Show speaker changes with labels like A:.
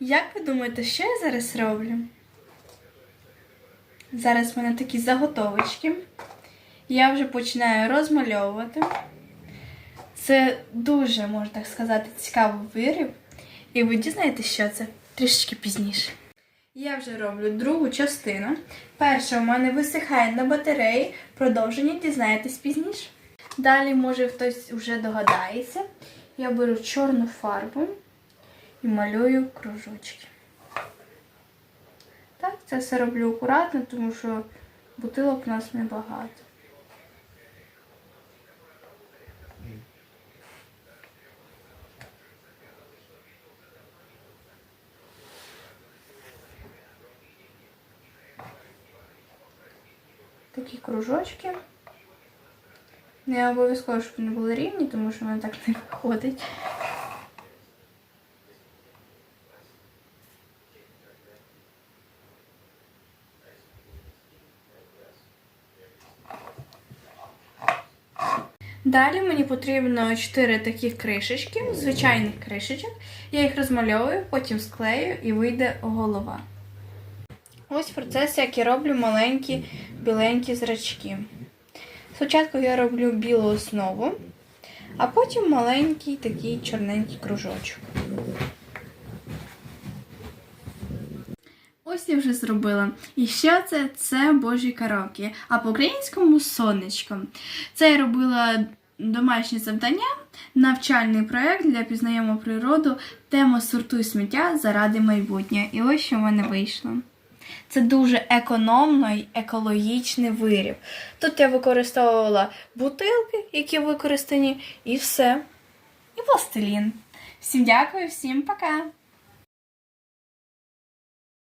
A: Як ви думаєте, що я зараз роблю? Зараз в мене такі заготовочки. Я вже починаю розмальовувати. Це дуже, можна так сказати, цікавий виріб. І ви дізнаєтесь, що це трішечки пізніше. Я вже роблю другу частину. Перша у мене висихає на батареї, продовження дізнаєтесь пізніше. Далі, може, хтось вже догадається. Я беру чорну фарбу і малюю кружочки. Так, це все роблю акуратно, тому що бутилок у нас небагато. Такі кружочки. Не обов'язково, щоб вони були рівні, тому що воно так не виходить. Далі мені потрібно 4 таких кришечки, звичайних кришечок. Я їх розмальовую, потім склею і вийде голова. Ось процес, як я роблю маленькі біленькі зрачки. Спочатку я роблю білу основу, а потім маленький такий чорненький кружочок. Ось вже зробила. І що це? Це божі коровки. А по-українському сонечко. Це я робила домашнє завдання, навчальний проєкт для пізнаємо природу, тема сортуй сміття заради майбутнього. І ось що в мене вийшло. Це дуже економно і екологічний виріб. Тут я використовувала бутилки, які використані, і все. І пластилін. Всім дякую, всім пока!